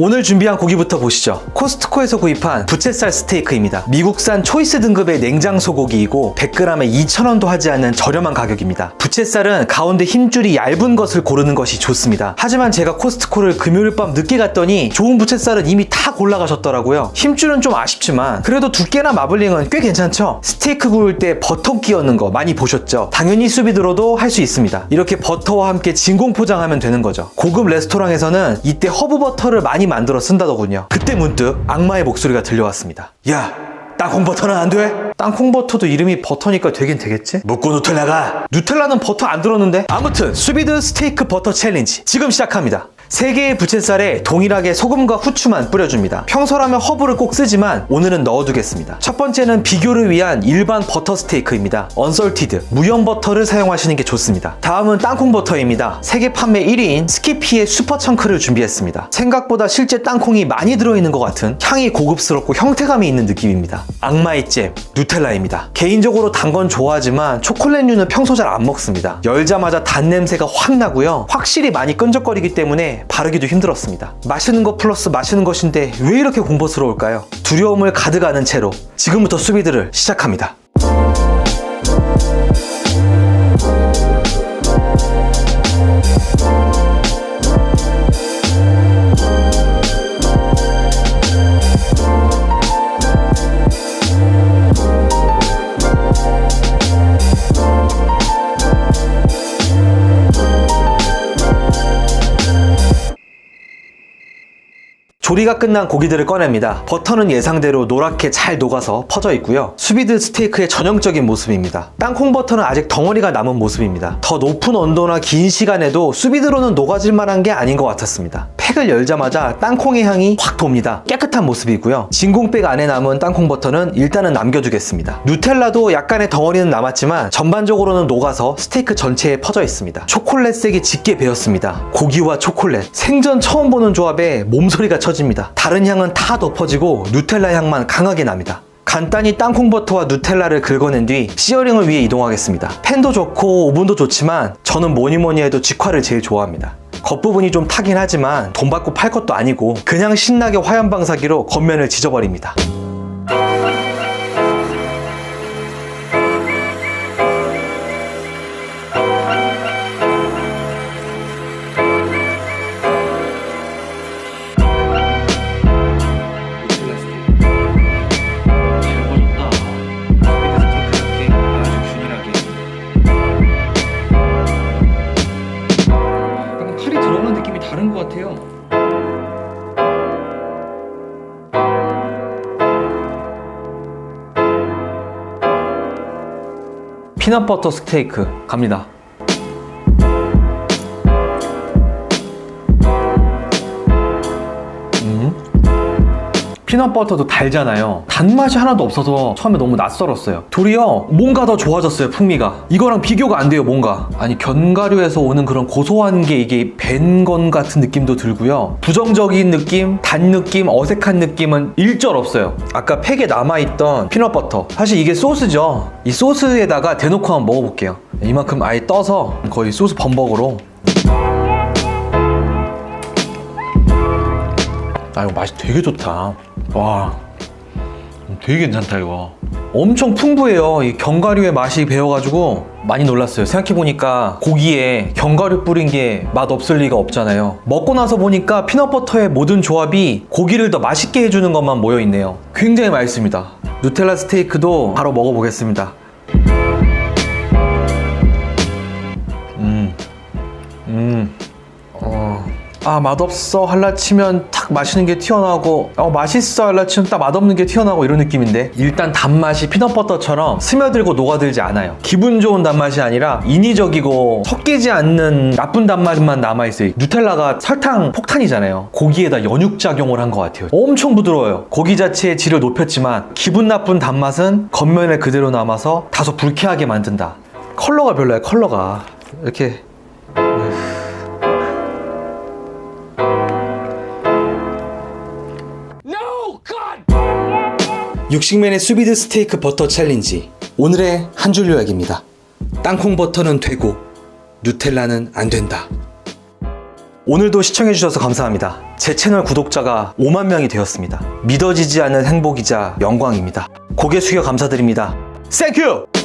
오늘 준비한 고기부터 보시죠. 코스트코에서 구입한 부채살 스테이크입니다. 미국산 초이스 등급의 냉장 소고기이고 100g에 2,000원도 하지 않는 저렴한 가격입니다. 부채살은 가운데 힘줄이 얇은 것을 고르는 것이 좋습니다. 하지만 제가 코스트코를 금요일 밤 늦게 갔더니 좋은 부채살은 이미 다 골라가셨더라고요. 힘줄은 좀 아쉽지만 그래도 두께나 마블링은 꽤 괜찮죠? 스테이크 구울 때 버터 끼얹는 거 많이 보셨죠? 당연히 수비드로도 할 수 있습니다. 이렇게 버터와 함께 진공 포장하면 되는 거죠. 고급 레스토랑에서는 이때 허브 버터를 많이 만들어 쓴다더군요. 그때 문득 악마의 목소리가 들려왔습니다. 야! 땅콩 버터는 안 돼? 땅콩 버터도 이름이 버터니까 되긴 되겠지? 묻고 누텔라가 누텔라는 버터 안 들었는데? 아무튼 수비드 스테이크 버터 챌린지 지금 시작합니다. 세 개의 부채살에 동일하게 소금과 후추만 뿌려줍니다. 평소라면 허브를 꼭 쓰지만 오늘은 넣어두겠습니다. 첫 번째는 비교를 위한 일반 버터 스테이크입니다. 언설티드, 무염 버터를 사용하시는 게 좋습니다. 다음은 땅콩 버터입니다. 세계 판매 1위인 스키피의 슈퍼 청크를 준비했습니다. 생각보다 실제 땅콩이 많이 들어있는 것 같은 향이 고급스럽고 형태감이 있는 느낌입니다. 악마의 잼, 누텔라입니다. 개인적으로 단 건 좋아하지만 초콜릿류는 평소 잘 안 먹습니다. 열자마자 단 냄새가 확 나고요. 확실히 많이 끈적거리기 때문에 바르기도 힘들었습니다. 마시는 것 플러스 마시는 것인데 왜 이렇게 공포스러울까요? 두려움을 가득 안은 채로 지금부터 수비들을 시작합니다. 조리가 끝난 고기들을 꺼냅니다. 버터는 예상대로 노랗게 잘 녹아서 퍼져 있고요. 수비드 스테이크의 전형적인 모습입니다. 땅콩 버터는 아직 덩어리가 남은 모습입니다. 더 높은 온도나 긴 시간에도 수비드로는 녹아질 만한 게 아닌 것 같았습니다. 팩을 열자마자 땅콩의 향이 확 돕니다. 깨끗한 모습이고요. 진공백 안에 남은 땅콩 버터는 일단은 남겨두겠습니다. 누텔라도 약간의 덩어리는 남았지만 전반적으로는 녹아서 스테이크 전체에 퍼져 있습니다. 초콜릿색이 짙게 배었습니다. 고기와 초콜릿. 생전 처음 보는 조합에 몸소리가 쳐집니다. 다른 향은 다 덮어지고 누텔라 향만 강하게 납니다. 간단히 땅콩버터와 누텔라를 긁어낸 뒤 시어링을 위해 이동하겠습니다. 팬도 좋고 오븐도 좋지만 저는 뭐니 뭐니 해도 직화를 제일 좋아합니다. 겉부분이 좀 타긴 하지만 돈 받고 팔 것도 아니고 그냥 신나게 화염방사기로 겉면을 지져버립니다. 다른 것 같아요. 피넛버터 스테이크 갑니다. 피넛버터도 달잖아요. 단맛이 하나도 없어서 처음에 너무 낯설었어요. 도리어 뭔가 더 좋아졌어요, 풍미가. 이거랑 비교가 안 돼요, 뭔가. 아니, 견과류에서 오는 그런 고소한 게 이게 밴 건 같은 느낌도 들고요. 부정적인 느낌, 단 느낌, 어색한 느낌은 일절 없어요. 아까 팩에 남아있던 피넛버터. 사실 이게 소스죠. 이 소스에다가 대놓고 한번 먹어볼게요. 이만큼 아예 떠서 거의 소스 범벅으로 아 이거 맛이 되게 좋다. 와, 되게 괜찮다 이거. 엄청 풍부해요. 이 견과류의 맛이 배어가지고 많이 놀랐어요. 생각해보니까 고기에 견과류 뿌린 게 맛 없을 리가 없잖아요. 먹고 나서 보니까 피넛버터의 모든 조합이 고기를 더 맛있게 해주는 것만 모여 있네요. 굉장히 맛있습니다. 누텔라 스테이크도 바로 먹어보겠습니다. 아 맛없어. 할라 치면 탁 맛있는 게 튀어나오고 어 맛있어. 할라 치면 딱 맛없는 게 튀어나오고 이런 느낌인데 일단 단맛이 피넛버터처럼 스며들고 녹아들지 않아요. 기분 좋은 단맛이 아니라 인위적이고 섞이지 않는 나쁜 단맛만 남아있어요. 누텔라가 설탕 폭탄이잖아요. 고기에다 연육작용을 한 것 같아요. 엄청 부드러워요. 고기 자체의 질을 높였지만 기분 나쁜 단맛은 겉면에 그대로 남아서 다소 불쾌하게 만든다. 컬러가 별로야 컬러가. 이렇게 60맨의 수비드 스테이크 버터 챌린지 오늘의 한 줄 요약입니다. 땅콩 버터는 되고 누텔라는 안 된다. 오늘도 시청해주셔서 감사합니다. 제 채널 구독자가 5만 명이 되었습니다. 믿어지지 않는 행복이자 영광입니다. 고개 숙여 감사드립니다. 땡큐!